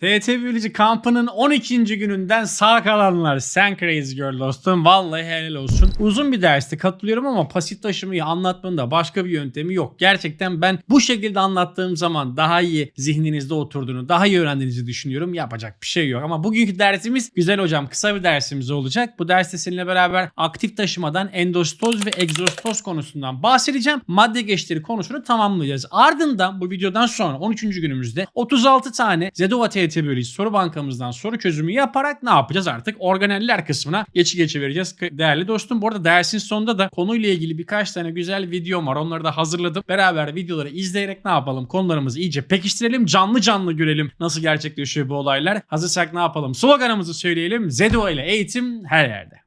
TT Biyoloji kampının 12. gününden sağ kalanlar sen crazy girl dostum. Vallahi helal olsun. Uzun bir dersti katılıyorum ama pasif taşımayı anlatmanın da başka bir yöntemi yok. Gerçekten ben bu şekilde anlattığım zaman daha iyi zihninizde oturduğunu, daha iyi öğrendiğinizi düşünüyorum. Yapacak bir şey yok. Ama bugünkü dersimiz güzel hocam. Kısa bir dersimiz olacak. Bu derste seninle beraber aktif taşımadan endostoz ve egzostoz konusundan bahsedeceğim. Madde geçleri konusunu tamamlayacağız. Ardından bu videodan sonra 13. günümüzde 36 tane Zedova Biyoloji soru bankamızdan soru çözümü yaparak ne yapacağız artık? Organeller kısmına geçi geçi vereceğiz değerli dostum. Bu arada dersin sonunda da konuyla ilgili birkaç tane güzel videom var. Onları da hazırladım. Beraber videoları izleyerek ne yapalım? Konularımızı iyice pekiştirelim. Canlı canlı görelim nasıl gerçekleşiyor bu olaylar. Hazırsak ne yapalım? Sloganımızı söyleyelim. Zedova ile eğitim her yerde.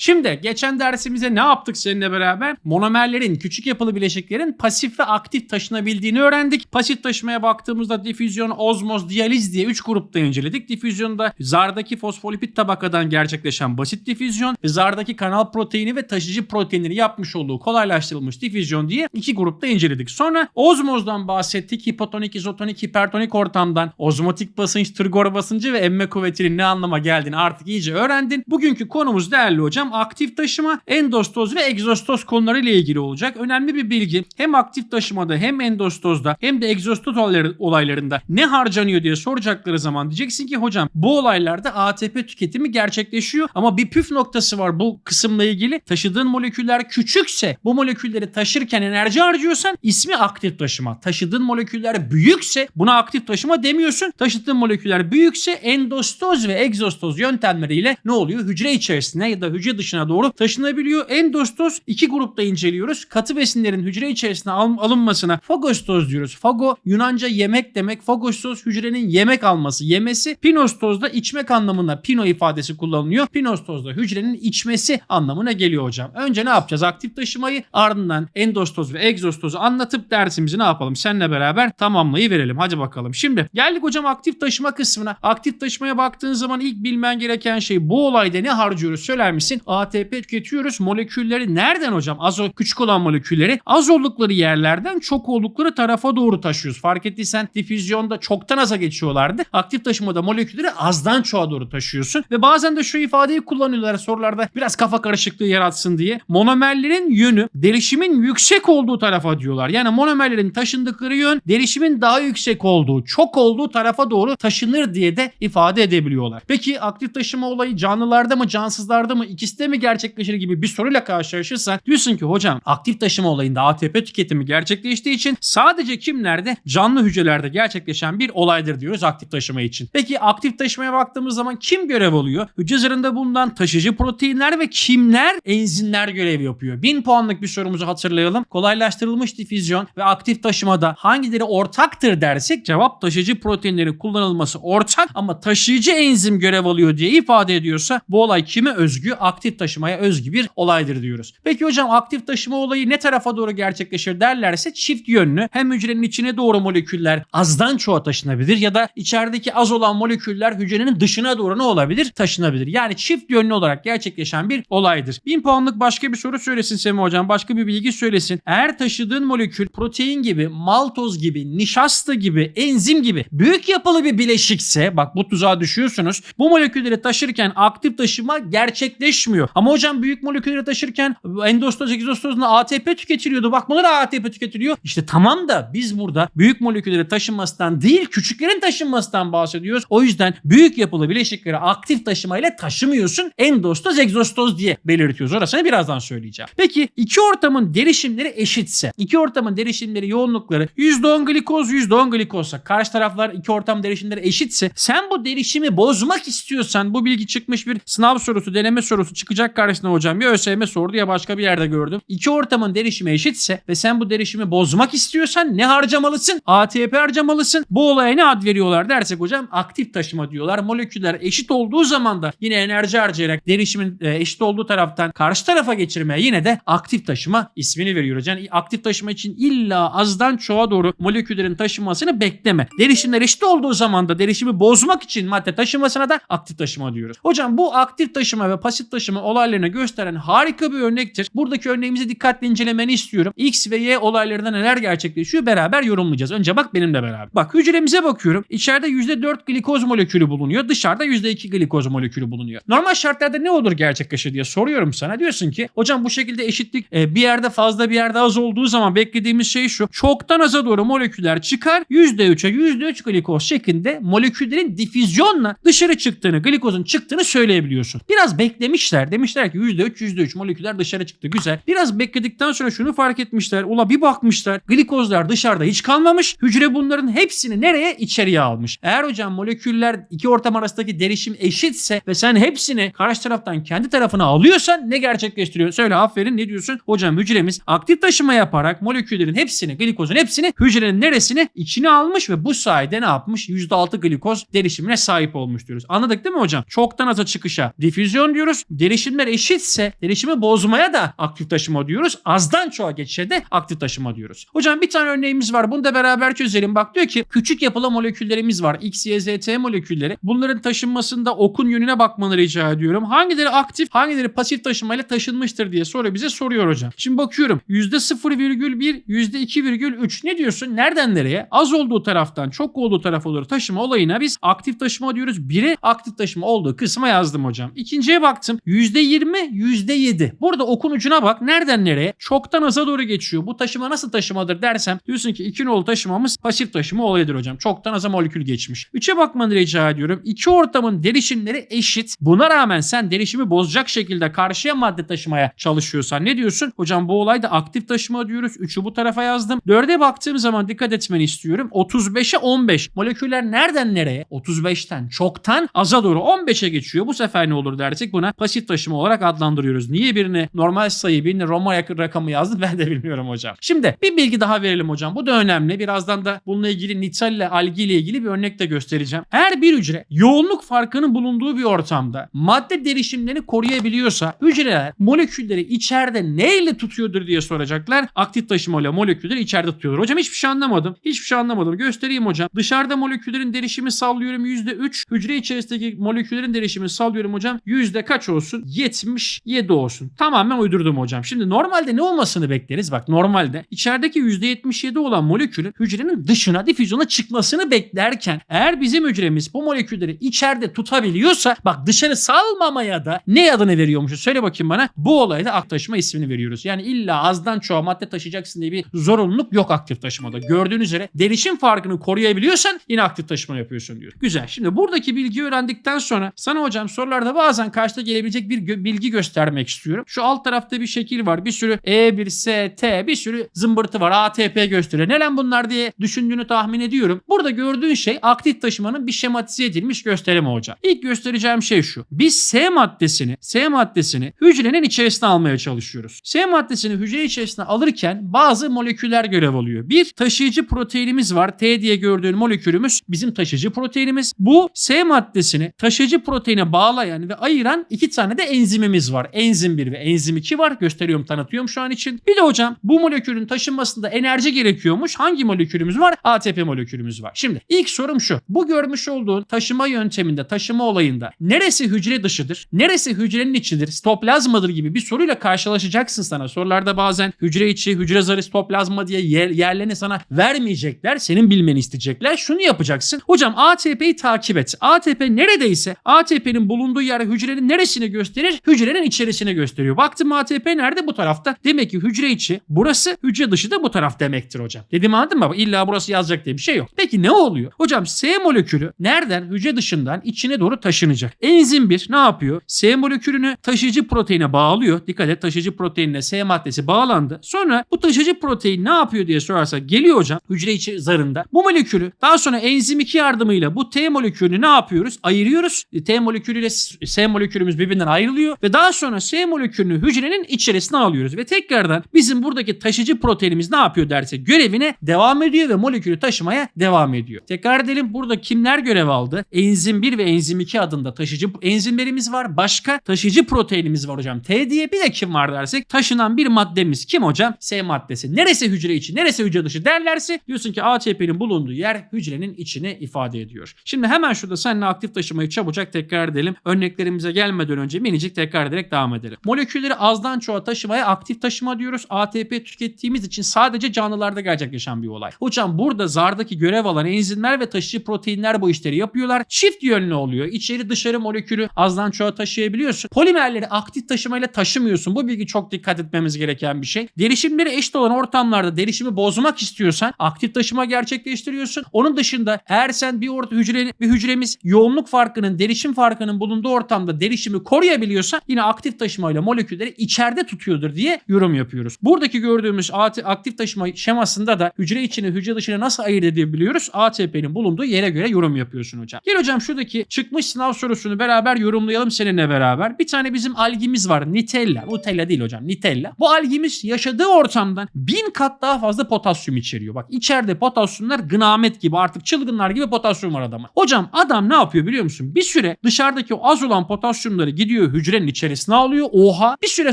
Şimdi geçen dersimize ne yaptık seninle beraber? Monomerlerin, küçük yapılı bileşiklerin pasif ve aktif taşınabildiğini öğrendik. Pasif taşımaya baktığımızda difüzyon, ozmoz, diyaliz diye 3 grupta inceledik. Difüzyonda zardaki fosfolipid tabakadan gerçekleşen basit difüzyon ve zardaki kanal proteini ve taşıyıcı proteinleri yapmış olduğu kolaylaştırılmış difüzyon diye iki grupta inceledik. Sonra ozmozdan bahsettik. Hipotonik, izotonik, hipertonik ortamdan ozmotik basınç, tırgor basıncı ve emme kuvvetinin ne anlama geldiğini artık iyice öğrendin. Bugünkü konumuz değerli hocam aktif taşıma, endostoz ve egzostoz konuları ile ilgili olacak. Önemli bir bilgi. Hem aktif taşımada hem endostozda hem de egzostoz olayları- olaylarında ne harcanıyor diye soracakları zaman diyeceksin ki hocam bu olaylarda ATP tüketimi gerçekleşiyor ama bir püf noktası var bu kısımla ilgili. Taşıdığın moleküller küçükse bu molekülleri taşırken enerji harcıyorsan ismi aktif taşıma. Taşıdığın moleküller büyükse buna aktif taşıma demiyorsun. Taşıdığın moleküller büyükse endostoz ve egzostoz yöntemleriyle ne oluyor? Hücre içerisine ya da hücre dışına doğru taşınabiliyor. Endostoz iki grupta inceliyoruz. Katı besinlerin hücre içerisine al- alınmasına fagostoz diyoruz. Fago Yunanca yemek demek. Fagostoz hücrenin yemek alması, yemesi. Pinostozda içmek anlamına pino ifadesi kullanılıyor. Pinostozda hücrenin içmesi anlamına geliyor hocam. Önce ne yapacağız? Aktif taşımayı ardından endostoz ve egzostozu anlatıp dersimizi ne yapalım? Seninle beraber tamamlayıverelim. Hadi bakalım. Şimdi geldik hocam aktif taşıma kısmına. Aktif taşımaya baktığın zaman ilk bilmen gereken şey bu olayda ne harcıyoruz söyler misin? ATP tüketiyoruz. Molekülleri nereden hocam? Az o- küçük olan molekülleri az oldukları yerlerden çok oldukları tarafa doğru taşıyoruz. Fark ettiysen difüzyonda çoktan aza geçiyorlardı. Aktif taşımada molekülleri azdan çoğa doğru taşıyorsun. Ve bazen de şu ifadeyi kullanıyorlar sorularda biraz kafa karışıklığı yaratsın diye. Monomerlerin yönü derişimin yüksek olduğu tarafa diyorlar. Yani monomerlerin taşındıkları yön derişimin daha yüksek olduğu, çok olduğu tarafa doğru taşınır diye de ifade edebiliyorlar. Peki aktif taşıma olayı canlılarda mı, cansızlarda mı, ikisi de mi gerçekleşir gibi bir soruyla karşılaşırsan diyorsun ki hocam aktif taşıma olayında ATP tüketimi gerçekleştiği için sadece kimlerde? Canlı hücrelerde gerçekleşen bir olaydır diyoruz aktif taşıma için. Peki aktif taşımaya baktığımız zaman kim görev alıyor? Hücre zarında bulunan taşıyıcı proteinler ve kimler enzimler görev yapıyor? 1000 puanlık bir sorumuzu hatırlayalım. Kolaylaştırılmış difüzyon ve aktif taşımada hangileri ortaktır dersek cevap taşıyıcı proteinlerin kullanılması ortak ama taşıyıcı enzim görev alıyor diye ifade ediyorsa bu olay kime özgü? Aktif taşımaya özgü bir olaydır diyoruz. Peki hocam aktif taşıma olayı ne tarafa doğru gerçekleşir derlerse çift yönlü. Hem hücrenin içine doğru moleküller azdan çoğa taşınabilir ya da içerideki az olan moleküller hücrenin dışına doğru ne olabilir? Taşınabilir. Yani çift yönlü olarak gerçekleşen bir olaydır. 1000 puanlık başka bir soru söylesin Semih hocam. Başka bir bilgi söylesin. Eğer taşıdığın molekül protein gibi, maltoz gibi, nişasta gibi, enzim gibi büyük yapılı bir bileşikse bak bu tuzağa düşüyorsunuz. Bu molekülleri taşırken aktif taşıma gerçekleşmiyor. Ama hocam büyük molekülleri taşırken endostoz, egzostozla ATP tüketiliyordu. Bak bunlar ATP tüketiliyor. İşte tamam da biz burada büyük molekülleri taşınmasından değil küçüklerin taşınmasından bahsediyoruz. O yüzden büyük yapılı bileşikleri aktif taşımayla taşımıyorsun. Endostoz, egzostoz diye belirtiyoruz. Orasını birazdan söyleyeceğim. Peki iki ortamın derişimleri eşitse, iki ortamın derişimleri yoğunlukları %10 glikoz, %10 glikozsa, karşı taraflar iki ortam derişimleri eşitse, sen bu derişimi bozmak istiyorsan, bu bilgi çıkmış bir sınav sorusu, deneme sorusu çıkacak karşısına hocam. Ya ÖSYM sordu ya başka bir yerde gördüm. İki ortamın derişimi eşitse ve sen bu derişimi bozmak istiyorsan ne harcamalısın? ATP harcamalısın. Bu olaya ne ad veriyorlar dersek hocam aktif taşıma diyorlar. Moleküller eşit olduğu zaman da yine enerji harcayarak derişimin e, eşit olduğu taraftan karşı tarafa geçirmeye yine de aktif taşıma ismini veriyoruz. Yani aktif taşıma için illa azdan çoğa doğru moleküllerin taşınmasını bekleme. Derişimler eşit olduğu zaman da derişimi bozmak için madde taşımasına da aktif taşıma diyoruz. Hocam bu aktif taşıma ve pasif taşıma taşıma olaylarını gösteren harika bir örnektir. Buradaki örneğimizi dikkatli incelemeni istiyorum. X ve Y olaylarında neler gerçekleşiyor beraber yorumlayacağız. Önce bak benimle beraber. Bak hücremize bakıyorum. İçeride %4 glikoz molekülü bulunuyor. Dışarıda %2 glikoz molekülü bulunuyor. Normal şartlarda ne olur gerçekleşir diye soruyorum sana. Diyorsun ki hocam bu şekilde eşitlik e, bir yerde fazla bir yerde az olduğu zaman beklediğimiz şey şu. Çoktan aza doğru moleküller çıkar. %3'e %3 glikoz şeklinde moleküllerin difüzyonla dışarı çıktığını, glikozun çıktığını söyleyebiliyorsun. Biraz beklemişler. Demişler ki %3 %3 moleküller dışarı çıktı. Güzel. Biraz bekledikten sonra şunu fark etmişler. Ula bir bakmışlar. Glikozlar dışarıda hiç kalmamış. Hücre bunların hepsini nereye? İçeriye almış. Eğer hocam moleküller iki ortam arasındaki derişim eşitse ve sen hepsini karşı taraftan kendi tarafına alıyorsan ne gerçekleştiriyor? Söyle aferin ne diyorsun? Hocam hücremiz aktif taşıma yaparak moleküllerin hepsini, glikozun hepsini hücrenin neresine? içine almış ve bu sayede ne yapmış? %6 glikoz derişimine sahip olmuş diyoruz. Anladık değil mi hocam? Çoktan aza çıkışa difüzyon diyoruz. Derişimler eşitse derişimi bozmaya da aktif taşıma diyoruz. Azdan çoğa geçişe de aktif taşıma diyoruz. Hocam bir tane örneğimiz var. Bunu da beraber çözelim. Bak diyor ki küçük yapılı moleküllerimiz var. X, Y, Z, T molekülleri. Bunların taşınmasında okun yönüne bakmanı rica ediyorum. Hangileri aktif, hangileri pasif taşımayla taşınmıştır diye soru bize soruyor hocam. Şimdi bakıyorum %0,1, %2,3 ne diyorsun? Nereden nereye? Az olduğu taraftan çok olduğu tarafa doğru taşıma olayına biz aktif taşıma diyoruz. Biri aktif taşıma olduğu kısma yazdım hocam. İkinciye baktım. %20, %7. Burada okun ucuna bak. Nereden nereye? Çoktan aza doğru geçiyor. Bu taşıma nasıl taşımadır dersem diyorsun ki iki nolu taşımamız pasif taşıma olayıdır hocam. Çoktan aza molekül geçmiş. Üçe bakmanı rica ediyorum. İki ortamın derişimleri eşit. Buna rağmen sen derişimi bozacak şekilde karşıya madde taşımaya çalışıyorsan ne diyorsun? Hocam bu olayda aktif taşıma diyoruz. Üçü bu tarafa yazdım. Dörde baktığım zaman dikkat etmeni istiyorum. 35'e 15. Moleküller nereden nereye? 35'ten çoktan aza doğru 15'e geçiyor. Bu sefer ne olur dersek buna pasif taşıma olarak adlandırıyoruz. Niye birini normal sayı birini Roma rakamı yazdım ben de bilmiyorum hocam. Şimdi bir bilgi daha verelim hocam. Bu da önemli. Birazdan da bununla ilgili nitel ile algi ile ilgili bir örnek de göstereceğim. Eğer bir hücre yoğunluk farkının bulunduğu bir ortamda madde derişimlerini koruyabiliyorsa hücreler molekülleri içeride neyle tutuyordur diye soracaklar. Aktif taşımayla molekülleri içeride tutuyorlar. Hocam hiçbir şey anlamadım. Hiçbir şey anlamadım. Göstereyim hocam. Dışarıda moleküllerin derişimi sallıyorum %3. Hücre içerisindeki moleküllerin derişimi sallıyorum hocam. Yüzde kaç olsun? 77 olsun. Tamamen uydurdum hocam. Şimdi normalde ne olmasını bekleriz? Bak normalde içerideki %77 olan molekülün hücrenin dışına difüzyona çıkmasını beklerken eğer bizim hücremiz bu molekülleri içeride tutabiliyorsa bak dışarı salmamaya da ne adını veriyormuşuz? Söyle bakayım bana. Bu olayda aktif taşıma ismini veriyoruz. Yani illa azdan çoğa madde taşıyacaksın diye bir zorunluluk yok aktif taşımada. Gördüğünüz üzere derişim farkını koruyabiliyorsan yine aktif taşıma yapıyorsun diyor. Güzel. Şimdi buradaki bilgiyi öğrendikten sonra sana hocam sorularda bazen karşıda gelebilecek bir gö- bilgi göstermek istiyorum. Şu alt tarafta bir şekil var. Bir sürü E1, S, T bir sürü zımbırtı var. ATP gösteriyor. Neden bunlar diye düşündüğünü tahmin ediyorum. Burada gördüğün şey aktif taşımanın bir şematize edilmiş gösterimi hocam. İlk göstereceğim şey şu. Biz S maddesini, S maddesini hücrenin içerisine almaya çalışıyoruz. S maddesini hücre içerisine alırken bazı moleküller görev alıyor. Bir taşıyıcı proteinimiz var. T diye gördüğün molekülümüz bizim taşıyıcı proteinimiz. Bu S maddesini taşıyıcı proteine bağlayan ve ayıran iki tane de enzimimiz var. Enzim 1 ve enzim 2 var. Gösteriyorum tanıtıyorum şu an için. Bir de hocam bu molekülün taşınmasında enerji gerekiyormuş. Hangi molekülümüz var? ATP molekülümüz var. Şimdi ilk sorum şu. Bu görmüş olduğun taşıma yönteminde, taşıma olayında neresi hücre dışıdır? Neresi hücrenin içidir? Stoplazmadır gibi bir soruyla karşılaşacaksın sana. Sorularda bazen hücre içi, hücre zarı, stoplazma diye yer, yerlerini sana vermeyecekler. Senin bilmeni isteyecekler. Şunu yapacaksın. Hocam ATP'yi takip et. ATP neredeyse ATP'nin bulunduğu yer hücrenin neresini gösterir? Hücrenin içerisine gösteriyor. Baktım ATP nerede? Bu tarafta. Demek ki hücre içi burası, hücre dışı da bu taraf demektir hocam. Dedim anladın mı? İlla burası yazacak diye bir şey yok. Peki ne oluyor? Hocam S molekülü nereden? Hücre dışından içine doğru taşınacak. Enzim 1 ne yapıyor? S molekülünü taşıyıcı proteine bağlıyor. Dikkat et taşıyıcı proteinle S maddesi bağlandı. Sonra bu taşıyıcı protein ne yapıyor diye sorarsak geliyor hocam hücre içi zarında. Bu molekülü daha sonra enzim 2 yardımıyla bu T molekülünü ne yapıyoruz? Ayırıyoruz. E, T molekülüyle S molekülümüz birbirinden ayrılıyor ve daha sonra S molekülünü hücrenin içerisine alıyoruz ve tekrardan bizim buradaki taşıyıcı proteinimiz ne yapıyor dersek görevine devam ediyor ve molekülü taşımaya devam ediyor. Tekrar edelim burada kimler görev aldı? Enzim 1 ve enzim 2 adında taşıyıcı enzimlerimiz var. Başka taşıyıcı proteinimiz var hocam. T diye bir de kim var dersek taşınan bir maddemiz kim hocam? S maddesi. Neresi hücre içi, neresi hücre dışı derlerse diyorsun ki ATP'nin bulunduğu yer hücrenin içini ifade ediyor. Şimdi hemen şurada seninle aktif taşımayı çabucak tekrar edelim. Örneklerimize gelmeden önce önce minicik tekrar ederek devam edelim. Molekülleri azdan çoğa taşımaya aktif taşıma diyoruz. ATP tükettiğimiz için sadece canlılarda gerçekleşen bir olay. Hocam burada zardaki görev alan enzimler ve taşıyıcı proteinler bu işleri yapıyorlar. Çift yönlü oluyor. İçeri dışarı molekülü azdan çoğa taşıyabiliyorsun. Polimerleri aktif taşımayla taşımıyorsun. Bu bilgi çok dikkat etmemiz gereken bir şey. Derişimleri eşit olan ortamlarda derişimi bozmak istiyorsan aktif taşıma gerçekleştiriyorsun. Onun dışında eğer sen bir orta hücre bir hücremiz yoğunluk farkının, derişim farkının bulunduğu ortamda derişimi koruyabiliyorsa yine aktif taşımayla molekülleri içeride tutuyordur diye yorum yapıyoruz. Buradaki gördüğümüz aktif taşıma şemasında da hücre içini hücre dışını nasıl ayırt edebiliyoruz? ATP'nin bulunduğu yere göre yorum yapıyorsun hocam. Gel hocam şuradaki çıkmış sınav sorusunu beraber yorumlayalım seninle beraber. Bir tane bizim algimiz var. Nitella. Nutella değil hocam. Nitella. Bu algimiz yaşadığı ortamdan bin kat daha fazla potasyum içeriyor. Bak içeride potasyumlar gınamet gibi artık çılgınlar gibi potasyum var adamın. Hocam adam ne yapıyor biliyor musun? Bir süre dışarıdaki o az olan potasyumları gidiyor hücrenin içerisine alıyor. Oha. Bir süre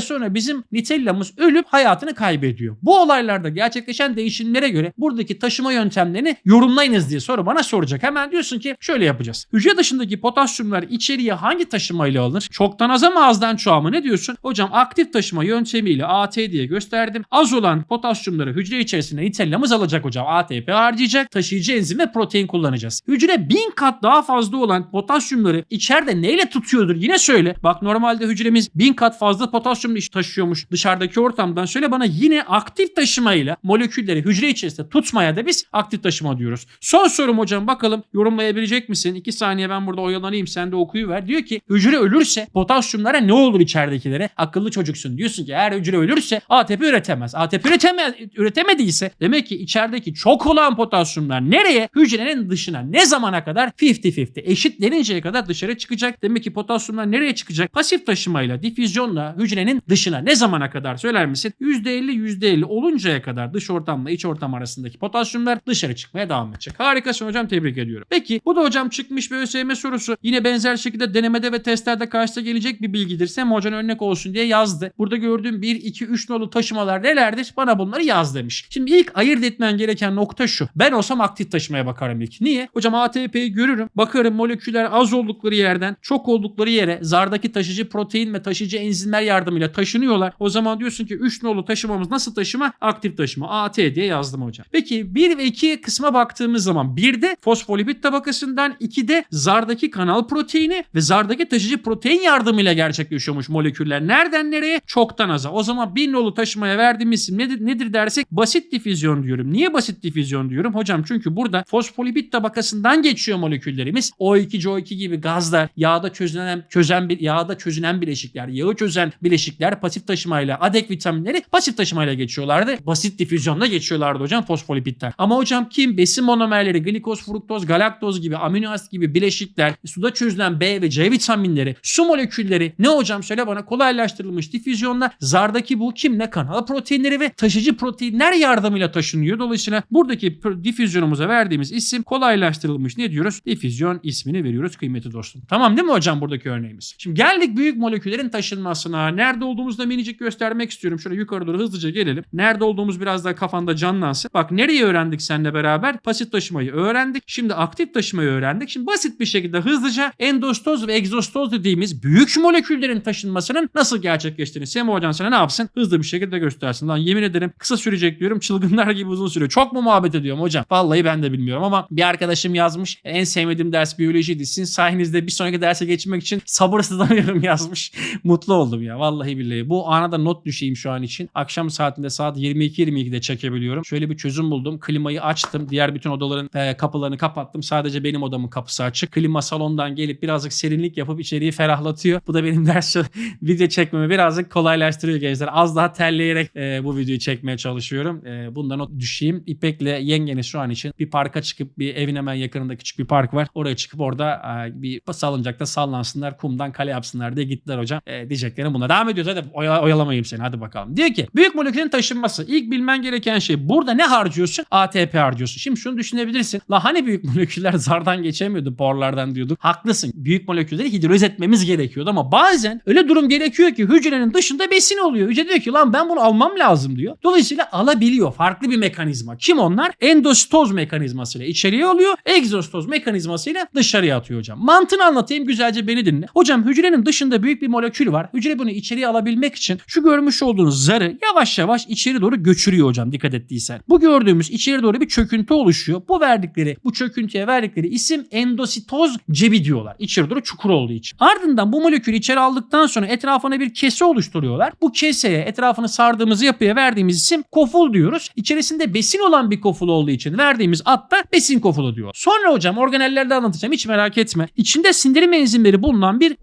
sonra bizim Nitella'mız ölüp hayatını kaybediyor. Bu olaylarda gerçekleşen değişimlere göre buradaki taşıma yöntemlerini yorumlayınız diye soru bana soracak. Hemen diyorsun ki şöyle yapacağız. Hücre dışındaki potasyumlar içeriye hangi taşımayla alınır? Çoktan az ama azdan çoğa mı? Ne diyorsun? Hocam aktif taşıma yöntemiyle AT diye gösterdim. Az olan potasyumları hücre içerisine Nitella'mız alacak hocam. ATP harcayacak. Taşıyıcı enzim ve protein kullanacağız. Hücre bin kat daha fazla olan potasyumları içeride neyle tutuyordur? Yine söyle. Bak normalde hücremiz bin kat fazla potasyum taşıyormuş dışarıdaki ortamdan. Söyle bana yine aktif taşımayla molekülleri hücre içerisinde tutmaya da biz aktif taşıma diyoruz. Son sorum hocam bakalım yorumlayabilecek misin? 2 saniye ben burada oyalanayım sen de okuyuver. Diyor ki hücre ölürse potasyumlara ne olur içeridekilere? Akıllı çocuksun. Diyorsun ki eğer hücre ölürse ATP üretemez. ATP üretemez, üretemediyse demek ki içerideki çok olan potasyumlar nereye? Hücrenin dışına. Ne zamana kadar? 50-50. Eşitleninceye kadar dışarı çıkacak. Demek ki potasyumlar nereye çıkacak? Pasif taşımayla, difüzyonla hücrenin dışına. Ne zamana kadar söyler misin? %50 %50 oluncaya kadar dış ortamla iç ortam arasındaki potasyumlar dışarı çıkmaya devam edecek. Harikasın hocam tebrik ediyorum. Peki bu da hocam çıkmış bir ÖSYM sorusu. Yine benzer şekilde denemede ve testlerde karşıda gelecek bir bilgidir. Sem hocan örnek olsun diye yazdı. Burada gördüğüm 1, 2, 3 nolu taşımalar nelerdir? Bana bunları yaz demiş. Şimdi ilk ayırt etmen gereken nokta şu. Ben olsam aktif taşımaya bakarım ilk. Niye? Hocam ATP'yi görürüm. Bakarım moleküller az oldukları yerden çok oldukları yere zardaki taşıyıcı protein ve taşıyıcı enzimler yardımıyla taşınıyorlar. O zaman diyorsun ki 3 nolu taşımamız nasıl taşıma? Aktif taşıma. AT diye yazdım hocam. Peki 1 ve 2 kısma baktığımız zaman 1'de fosfolipid tabakasından 2'de zardaki kanal proteini ve zardaki taşıyıcı protein yardımıyla gerçekleşiyormuş moleküller. Nereden nereye? Çoktan aza. O zaman 1 nolu taşımaya verdiğim isim nedir, nedir dersek basit difüzyon diyorum. Niye basit difüzyon diyorum? Hocam çünkü burada fosfolipid tabakasından geçiyor moleküllerimiz. O2, CO2 gibi gazlar, yağda çözünen çözen bir yağda çözünen bileşikler, yağı çözen bileşikler pasif taşımayla, adek vitaminleri pasif taşımayla geçiyorlardı. Basit difüzyonla geçiyorlardı hocam fosfolipidler. Ama hocam kim besin monomerleri, glikoz, fruktoz, galaktoz gibi, amino asit gibi bileşikler, suda çözülen B ve C vitaminleri, su molekülleri ne hocam söyle bana kolaylaştırılmış difüzyonla zardaki bu kim ne kanal proteinleri ve taşıyıcı proteinler yardımıyla taşınıyor. Dolayısıyla buradaki difüzyonumuza verdiğimiz isim kolaylaştırılmış ne diyoruz? Difüzyon ismini veriyoruz kıymetli dostum. Tamam değil mi hocam buradaki örneğimiz? Şimdi geldik büyük moleküllerin taşınmasına. Nerede olduğumuzu da minicik göstermek istiyorum. Şöyle yukarı doğru hızlıca gelelim. Nerede olduğumuz biraz daha kafanda canlansın. Bak nereyi öğrendik seninle beraber? Pasit taşımayı öğrendik. Şimdi aktif taşımayı öğrendik. Şimdi basit bir şekilde hızlıca endostoz ve egzostoz dediğimiz büyük moleküllerin taşınmasının nasıl gerçekleştiğini Sema Hocam sana ne yapsın? Hızlı bir şekilde göstersin. Lan yemin ederim kısa sürecek diyorum. Çılgınlar gibi uzun sürüyor. Çok mu muhabbet ediyorum hocam? Vallahi ben de bilmiyorum ama bir arkadaşım yazmış. En sevmediğim ders biyolojiydi. Sizin sayenizde bir sonraki derse geçmek için sabırsızlanıyorum yazmış. Mutlu oldum ya. Vallahi billahi. Bu ana da not düşeyim şu an için. Akşam saatinde saat 22-22'de çekebiliyorum. Şöyle bir çözüm buldum. Klimayı açtım. Diğer bütün odaların e, kapılarını kapattım. Sadece benim odamın kapısı açık. Klima salondan gelip birazcık serinlik yapıp içeriği ferahlatıyor. Bu da benim ders video çekmemi birazcık kolaylaştırıyor gençler. Az daha terleyerek e, bu videoyu çekmeye çalışıyorum. E, bundan not düşeyim. İpek'le yengeniz şu an için bir parka çıkıp bir evin hemen yakınında küçük bir park var. Oraya çıkıp orada e, bir salıncakta sallansınlar. Kumdan kale yapsınlar diye gittiler hocam. E, diyeceklerim buna. Devam ediyoruz. Hadi oya- oyalamayayım seni. Hadi bakalım. Diyor ki büyük molekülün taşınması. İlk bilmen gereken şey burada ne harcıyorsun? ATP harcıyorsun. Şimdi şunu düşünebilirsin. La hani büyük moleküller zardan geçemiyordu porlardan diyorduk. Haklısın. Büyük molekülleri hidroliz etmemiz gerekiyordu ama bazen öyle durum gerekiyor ki hücrenin dışında besin oluyor. Hücre diyor ki lan ben bunu almam lazım diyor. Dolayısıyla alabiliyor. Farklı bir mekanizma. Kim onlar? Endostoz mekanizmasıyla içeriye alıyor. Egzostoz mekanizmasıyla dışarıya atıyor hocam. Mantığını anlatayım güzelce beni dinle. Hocam hücrenin hücrenin dışında büyük bir molekül var. Hücre bunu içeriye alabilmek için şu görmüş olduğunuz zarı yavaş yavaş içeri doğru göçürüyor hocam dikkat ettiysen. Bu gördüğümüz içeri doğru bir çöküntü oluşuyor. Bu verdikleri bu çöküntüye verdikleri isim endositoz cebi diyorlar. İçeri doğru çukur olduğu için. Ardından bu molekülü içeri aldıktan sonra etrafına bir kese oluşturuyorlar. Bu keseye etrafını sardığımız yapıya verdiğimiz isim koful diyoruz. İçerisinde besin olan bir koful olduğu için verdiğimiz ad da besin kofulu diyor. Sonra hocam organellerde anlatacağım hiç merak etme. İçinde sindirim enzimleri bulunan bir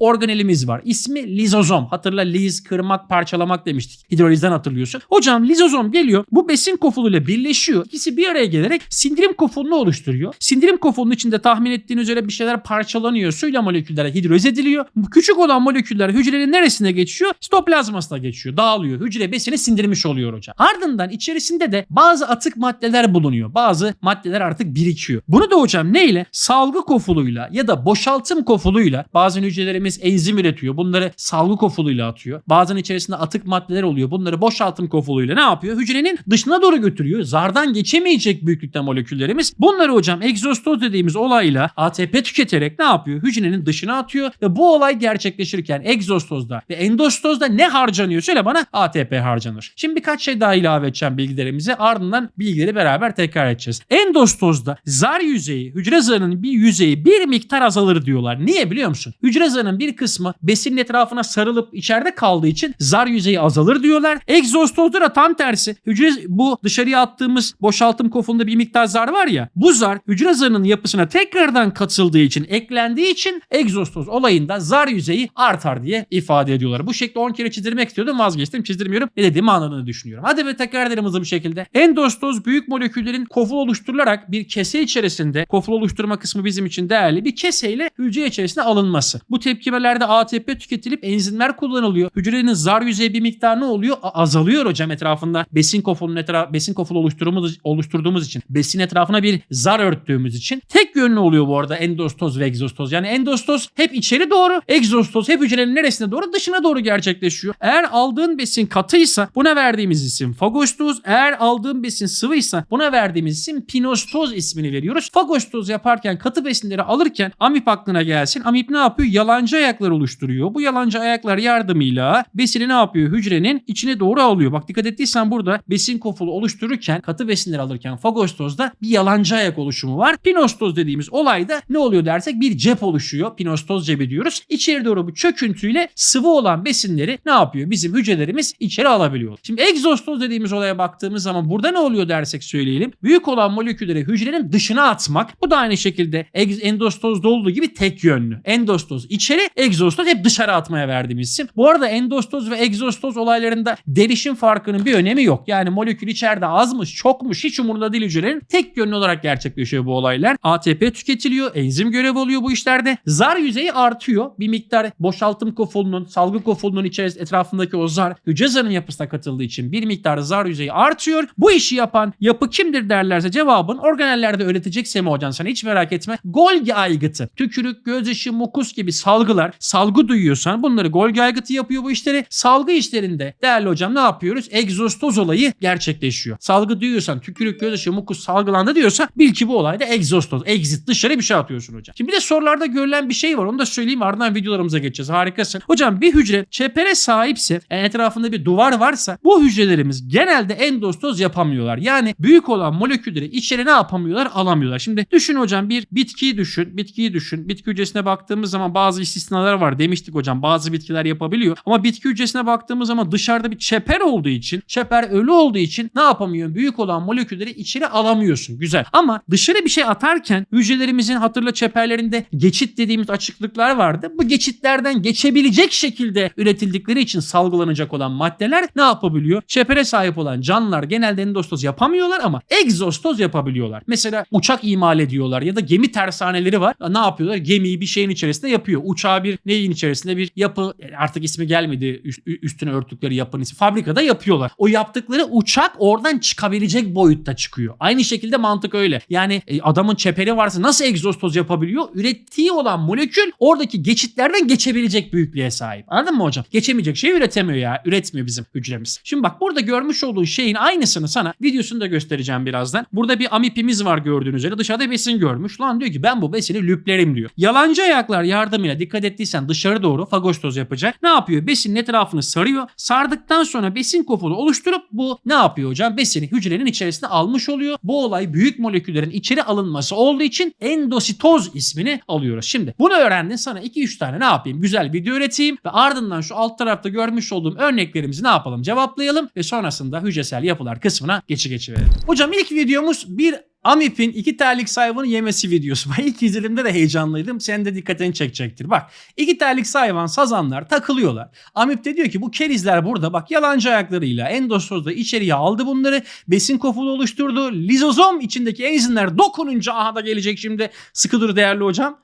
organelimiz var. İsmi lizozom. Hatırla liz, kırmak, parçalamak demiştik. Hidrolizden hatırlıyorsun. Hocam lizozom geliyor. Bu besin kofuluyla birleşiyor. İkisi bir araya gelerek sindirim kofulunu oluşturuyor. Sindirim kofulunun içinde tahmin ettiğin üzere bir şeyler parçalanıyor. Suyla moleküllere hidroliz ediliyor. Küçük olan moleküller hücrenin neresine geçiyor? Sitoplazmasına geçiyor. Dağılıyor. Hücre besini sindirmiş oluyor hocam. Ardından içerisinde de bazı atık maddeler bulunuyor. Bazı maddeler artık birikiyor. Bunu da hocam neyle? Salgı kofuluyla ya da boşaltım kofuluyla bazen hücrelerimiz enzim üretiyor. Bunları salgı kofuluyla atıyor. Bazen içerisinde atık maddeler oluyor. Bunları boşaltım kofuluyla ne yapıyor? Hücrenin dışına doğru götürüyor. Zardan geçemeyecek büyüklükte moleküllerimiz. Bunları hocam egzostoz dediğimiz olayla ATP tüketerek ne yapıyor? Hücrenin dışına atıyor ve bu olay gerçekleşirken egzostozda ve endostozda ne harcanıyor? Söyle bana ATP harcanır. Şimdi birkaç şey daha ilave edeceğim bilgilerimize. Ardından bilgileri beraber tekrar edeceğiz. Endostozda zar yüzeyi, hücre zarının bir yüzeyi bir miktar azalır diyorlar. Niye biliyor musun? Hücre zarının bir kısmı besinin etrafına sarılıp içeride kaldığı için zar yüzeyi azalır diyorlar. Egzostozda da tam tersi. Hücre bu dışarıya attığımız boşaltım kofulunda bir miktar zar var ya. Bu zar hücre zarının yapısına tekrardan katıldığı için, eklendiği için egzostoz olayında zar yüzeyi artar diye ifade ediyorlar. Bu şekilde 10 kere çizdirmek istiyordum vazgeçtim çizdirmiyorum. Ne dediğimi anladığını düşünüyorum. Hadi bir tekrar edelim hızlı bir şekilde. Endostoz büyük moleküllerin koful oluşturularak bir kese içerisinde koful oluşturma kısmı bizim için değerli bir keseyle hücre içerisine alınması. Bu tepkimelerde ATP tüketilip enzimler kullanılıyor. Hücrenin zar yüzeyi bir miktar ne oluyor? A- azalıyor hocam etrafında. Besin kofulun etraf besin kofulu oluşturduğumuz, oluşturduğumuz için, besin etrafına bir zar örttüğümüz için tek yönlü oluyor bu arada endostoz ve egzostoz. Yani endostoz hep içeri doğru, egzostoz hep hücrenin neresine doğru? Dışına doğru gerçekleşiyor. Eğer aldığın besin katıysa buna verdiğimiz isim fagostoz. Eğer aldığın besin sıvıysa buna verdiğimiz isim pinostoz ismini veriyoruz. Fagostoz yaparken katı besinleri alırken amip aklına gelsin. Amip ne yapıyor? Yalancı ayaklar oluşturuyor. Bu yalancı ayaklar yardımıyla besini ne yapıyor? Hücrenin içine doğru alıyor. Bak dikkat ettiysen burada besin kofulu oluştururken katı besinleri alırken fagostozda bir yalancı ayak oluşumu var. Pinostoz dediğimiz olayda ne oluyor dersek bir cep oluşuyor. Pinostoz cebi diyoruz. İçeri doğru bu çöküntüyle sıvı olan besinleri ne yapıyor? Bizim hücrelerimiz içeri alabiliyor. Şimdi egzostoz dediğimiz olaya baktığımız zaman burada ne oluyor dersek söyleyelim. Büyük olan molekülleri hücrenin dışına atmak. Bu da aynı şekilde endostozda olduğu gibi tek yönlü. Endostoz içeri, egzostoz hep dışarı atmaya verdiğimiz isim. Bu arada endostoz ve egzostoz olaylarında derişim farkının bir önemi yok. Yani molekül içeride azmış, çokmuş hiç umurunda değil hücrelerin. Tek yönlü olarak gerçekleşiyor bu olaylar. ATP tüketiliyor, enzim görev alıyor bu işlerde. Zar yüzeyi artıyor. Bir miktar boşaltım kofulunun, salgı kofulunun içerisinde etrafındaki o zar hücre zarının yapısına katıldığı için bir miktar zar yüzeyi artıyor. Bu işi yapan yapı kimdir derlerse cevabın organellerde öğretecek Semi Hocan sana hiç merak etme. Golgi aygıtı, tükürük, gözyaşı, mukus gibi salgılar, salgı duyuyorsan bunları Golgi aygıtı yapıyor bu işleri. Salgı işlerinde değerli hocam ne yapıyoruz? Egzostoz olayı gerçekleşiyor. Salgı duyuyorsan, tükürük, gözyaşı, mukus salgılandı diyorsa bil ki bu olayda egzostoz, exit dışarı bir şey atıyorsun hocam. Şimdi bir de sorularda görülen bir şey var. Onu da söyleyeyim ardından videolarımıza geçeceğiz. Harikasın. Hocam bir hücre çepere sahipse, yani etrafında bir duvar varsa bu hücrelerimiz genelde endostoz yapamıyorlar. Yani büyük olan molekülleri içeri ne yapamıyorlar? Alamıyorlar. Şimdi düşün hocam bir bitkiyi düşün. Bitkiyi düşün. Bitki hücresine baktığımız zaman bazı istisnalar var. Demiştik hocam bazı bitkiler yapabiliyor. Ama bitki hücresine baktığımız zaman dışarıda bir çeper olduğu için, çeper ölü olduğu için ne yapamıyorsun? Büyük olan molekülleri içeri alamıyorsun. Güzel. Ama dışarı bir şey atarken hücrelerimizin hatırla çeperlerinde geçit dediğimiz açıklıklar vardı. Bu geçitlerden geçebilecek şekilde üretildikleri için salgılanacak olan maddeler ne yapabiliyor? Çepere sahip olan canlılar genelde endostoz yapamıyorlar ama egzostoz yapabiliyorlar. Mesela uçak imal ediyorlar ya da gemi tersaneleri var. Ne yapıyorlar? Gemiyi bir şeyin içerisinde yapıyor. Uçağı bir neyin içerisinde bir yapı artık ismi gelmedi üst- üstüne örttükleri yapının ismi. Fabrikada yapıyorlar. O yaptıkları uçak oradan çıkabilecek boyutta çıkıyor. Aynı şekilde mantık öyle. Yani e, adamın çeperi varsa nasıl egzostoz yapabiliyor? Ürettiği olan molekül oradaki geçitlerden geçebilecek büyüklüğe sahip. Anladın mı hocam? Geçemeyecek şeyi üretemiyor ya. Üretmiyor bizim hücremiz. Şimdi bak burada görmüş olduğun şeyin aynısını sana videosunu da göstereceğim birazdan. Burada bir amipimiz var gördüğünüz üzere. Dışarıda besin görmüş. Lan diyor ki ben bu besini lüplerim diyor. Yalancı ayaklar yardımıyla dikkat ettiysen desen dışarı doğru fagostoz yapacak. Ne yapıyor? Besinin etrafını sarıyor. Sardıktan sonra besin kopulu oluşturup bu ne yapıyor hocam? Besini hücrenin içerisine almış oluyor. Bu olay büyük moleküllerin içeri alınması olduğu için endositoz ismini alıyoruz. Şimdi bunu öğrendin sana 2-3 tane ne yapayım? Güzel video üreteyim ve ardından şu alt tarafta görmüş olduğum örneklerimizi ne yapalım? Cevaplayalım ve sonrasında hücresel yapılar kısmına geçi geçiverelim. Hocam ilk videomuz bir Amip'in iki terlik hayvanı yemesi videosu. Ben ilk izlediğimde de heyecanlıydım. Senin de dikkatini çekecektir. Bak iki terlik hayvan sazanlar takılıyorlar. Amip de diyor ki bu kerizler burada bak yalancı ayaklarıyla endostozda içeriye aldı bunları. Besin kofulu oluşturdu. Lizozom içindeki enzimler dokununca aha da gelecek şimdi. Sıkı dur değerli hocam.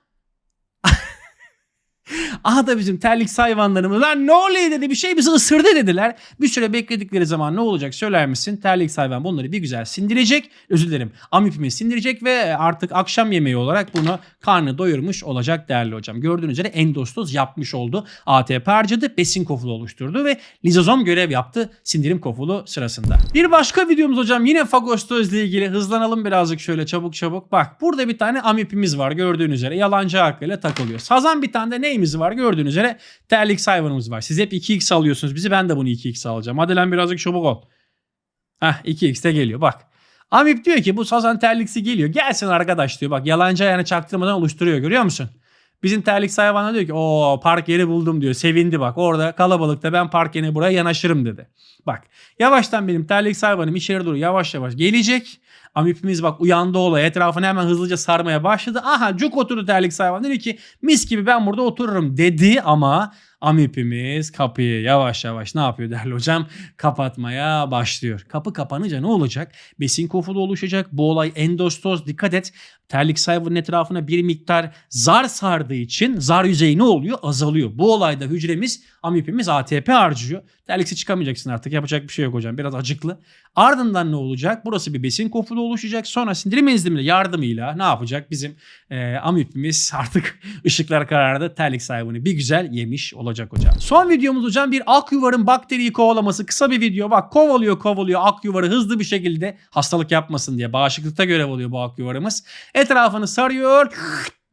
Aha da bizim terlik hayvanlarımız lan ne oluyor dedi bir şey bizi ısırdı dediler. Bir süre bekledikleri zaman ne olacak söyler misin? Terlik hayvan bunları bir güzel sindirecek. Özür dilerim. Amipimi sindirecek ve artık akşam yemeği olarak bunu karnı doyurmuş olacak değerli hocam. Gördüğünüz üzere endostoz yapmış oldu. ATP harcadı, besin kofulu oluşturdu ve lizozom görev yaptı sindirim kofulu sırasında. Bir başka videomuz hocam yine fagostoz ile ilgili hızlanalım birazcık şöyle çabuk çabuk. Bak burada bir tane amipimiz var gördüğünüz üzere yalancı aklıyla takılıyor. Sazan bir tane de neyimiz var gördüğünüz üzere terlik hayvanımız var. Siz hep 2x alıyorsunuz bizi ben de bunu 2x alacağım. Hadi birazcık çabuk ol. Heh 2x de geliyor bak. Amip diyor ki bu sazan terliksi geliyor. Gelsin arkadaş diyor. Bak yalancı ayağını çaktırmadan oluşturuyor görüyor musun? Bizim terlik hayvanlar diyor ki o park yeri buldum diyor. Sevindi bak orada kalabalıkta ben park yerine buraya yanaşırım dedi. Bak yavaştan benim terlik hayvanım içeri doğru yavaş yavaş gelecek. Amipimiz bak uyandı olay etrafını hemen hızlıca sarmaya başladı. Aha cuk oturdu terlik hayvan dedi ki mis gibi ben burada otururum dedi ama amipimiz kapıyı yavaş yavaş ne yapıyor değerli hocam? Kapatmaya başlıyor. Kapı kapanınca ne olacak? Besin kofulu oluşacak. Bu olay endostoz dikkat et. Terlik hayvanın etrafına bir miktar zar sardığı için zar yüzeyi ne oluyor? Azalıyor. Bu olayda hücremiz amipimiz ATP harcıyor. Terliksi çıkamayacaksın artık yapacak bir şey yok hocam. Biraz acıklı. Ardından ne olacak? Burası bir besin kofulu oluşacak. Sonra sindirim enzimleri yardımıyla ne yapacak? Bizim e, amipimiz artık ışıklar karardı. Terlik hayvanı bir güzel yemiş olacak hocam. Son videomuz hocam bir ak yuvarın bakteriyi kovalaması. Kısa bir video. Bak kovalıyor kovalıyor ak yuvarı hızlı bir şekilde hastalık yapmasın diye. Bağışıklıkta görev alıyor bu ak yuvarımız. Etrafını sarıyor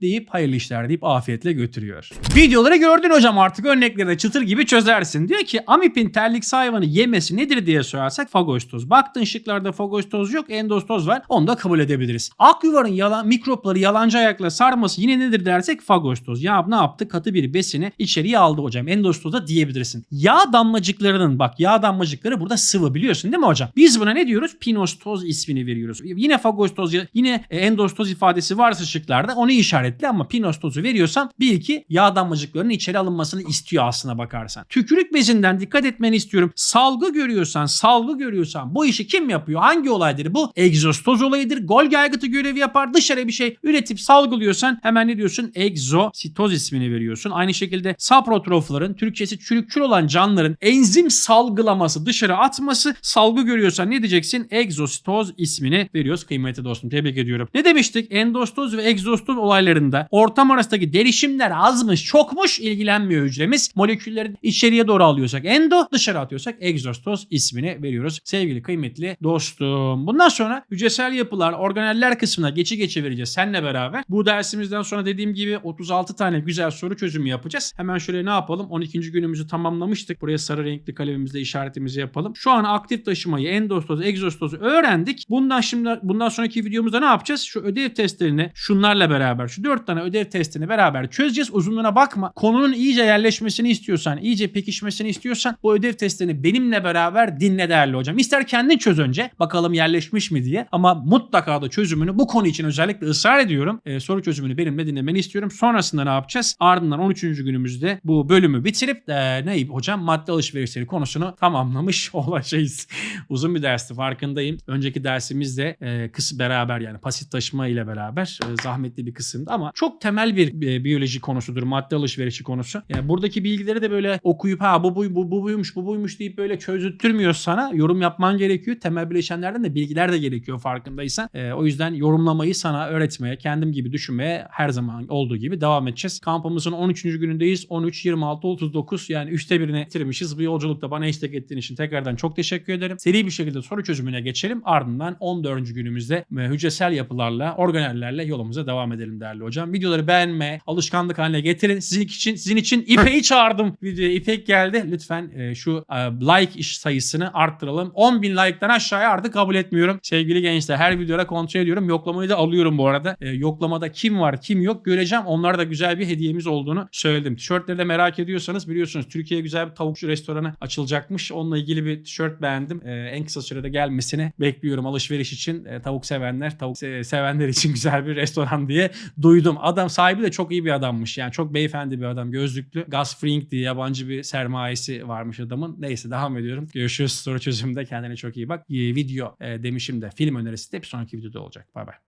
deyip hayırlı işler deyip afiyetle götürüyor. Videoları gördün hocam artık örnekleri de çıtır gibi çözersin. Diyor ki amipin terlik hayvanı yemesi nedir diye sorarsak fagostoz. Baktın şıklarda fagostoz yok endostoz var onu da kabul edebiliriz. Akyuvarın yalan, mikropları yalancı ayakla sarması yine nedir dersek fagostoz. Ya ne yaptı? Katı bir besini içeriye aldı hocam. Endostoza diyebilirsin. Yağ damlacıklarının bak yağ damlacıkları burada sıvı biliyorsun değil mi hocam? Biz buna ne diyoruz? Pinostoz ismini veriyoruz. Yine fagostoz yine endostoz ifadesi varsa şıklarda onu işaret işaretli ama pinostozu veriyorsan bil ki yağ damlacıklarının içeri alınmasını istiyor aslına bakarsan. Tükürük bezinden dikkat etmeni istiyorum. Salgı görüyorsan, salgı görüyorsan bu işi kim yapıyor? Hangi olaydır bu? Egzostoz olayıdır. Golgi aygıtı görevi yapar. Dışarı bir şey üretip salgılıyorsan hemen ne diyorsun? Egzositoz ismini veriyorsun. Aynı şekilde saprotrofların Türkçesi çürükçül olan canlıların enzim salgılaması, dışarı atması, salgı görüyorsan ne diyeceksin? Egzositoz ismini veriyoruz kıymetli dostum. Tebrik ediyorum. Ne demiştik? Endostoz ve egzostoz olayları olaylarında ortam arasındaki derişimler azmış çokmuş ilgilenmiyor hücremiz. Molekülleri içeriye doğru alıyorsak endo dışarı atıyorsak egzostoz ismini veriyoruz. Sevgili kıymetli dostum. Bundan sonra hücresel yapılar organeller kısmına geçi geçi vereceğiz seninle beraber. Bu dersimizden sonra dediğim gibi 36 tane güzel soru çözümü yapacağız. Hemen şöyle ne yapalım? 12. günümüzü tamamlamıştık. Buraya sarı renkli kalemimizle işaretimizi yapalım. Şu an aktif taşımayı endostoz, egzostozu öğrendik. Bundan şimdi bundan sonraki videomuzda ne yapacağız? Şu ödev testlerini şunlarla beraber şu 4 tane ödev testini beraber çözeceğiz. Uzunluğuna bakma. Konunun iyice yerleşmesini istiyorsan, iyice pekişmesini istiyorsan bu ödev testini benimle beraber dinle değerli hocam. İster kendin çöz önce. Bakalım yerleşmiş mi diye. Ama mutlaka da çözümünü bu konu için özellikle ısrar ediyorum. Ee, soru çözümünü benimle dinlemeni istiyorum. Sonrasında ne yapacağız? Ardından 13. günümüzde bu bölümü bitirip e, ne hocam madde alışverişleri konusunu tamamlamış olacağız. Uzun bir dersti farkındayım. Önceki dersimizde e, kıs beraber yani pasif taşıma ile beraber e, zahmetli bir kısımdı ama çok temel bir e, biyoloji konusudur. Madde alışverişi konusu. Yani buradaki bilgileri de böyle okuyup ha bu, bu, bu, bu buymuş bu buymuş deyip böyle çözüttürmüyor sana. Yorum yapman gerekiyor. Temel bileşenlerden de bilgiler de gerekiyor farkındaysan. E, o yüzden yorumlamayı sana öğretmeye, kendim gibi düşünmeye her zaman olduğu gibi devam edeceğiz. Kampımızın 13. günündeyiz. 13, 26, 39 yani 3'te birini bitirmişiz. Bu yolculukta bana eşlik ettiğin için tekrardan çok teşekkür ederim. Seri bir şekilde soru çözümüne geçelim. Ardından 14. günümüzde e, hücresel yapılarla, organellerle yolumuza devam edelim değerli hocam. Videoları beğenme, alışkanlık haline getirin. Sizin için sizin için İpek'i çağırdım videoya. İpek geldi. Lütfen e, şu e, like iş sayısını arttıralım. 10 bin like'tan aşağıya artık kabul etmiyorum. Sevgili gençler her videoda kontrol ediyorum. Yoklamayı da alıyorum bu arada. E, yoklamada kim var kim yok göreceğim. Onlar da güzel bir hediyemiz olduğunu söyledim. Tişörtleri de merak ediyorsanız biliyorsunuz Türkiye'ye güzel bir tavukçu restoranı açılacakmış. Onunla ilgili bir tişört beğendim. E, en kısa sürede gelmesini bekliyorum alışveriş için. E, tavuk sevenler, tavuk se- sevenler için güzel bir restoran diye duydum. Adam sahibi de çok iyi bir adammış. Yani çok beyefendi bir adam. Gözlüklü. Gus Fring diye yabancı bir sermayesi varmış adamın. Neyse devam ediyorum. Görüşürüz soru çözümünde. Kendine çok iyi bak. E, video e, demişim de film önerisi de bir sonraki videoda olacak. Bay bay.